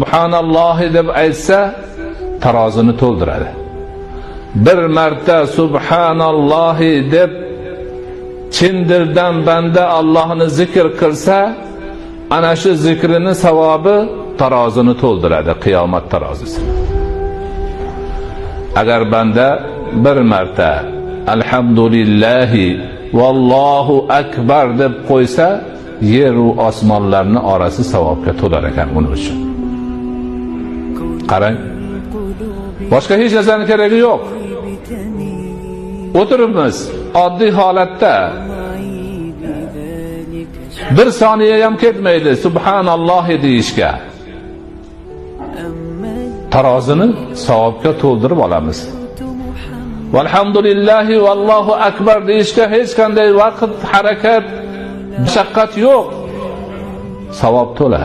subhanallohi deb aytsa tarozini to'ldiradi. Bir marta subhanallohi deb chin dildan banda Allohni zikr qilsa ana shu zikrini savobi tarozini to'ldiradi qiyomat tarozisini agar banda bir marta alhamdulillahi vallohu akbar deb qo'ysa yeru osmonlarni orasi savobga to'lar ekan buning uchun. Qarang. Boshqa hech narsani keragi yo'q. O'tiribmiz. Oddiy holatda. Bir soniya ham ketmaydi. Subhanalloh deyishga. Tarozini savobga to'ldirib olamiz. Valhamdulillahi vallohu akbar deyishga hech qanday vaqt harakat mashaqqat yo'q. Savob to'la.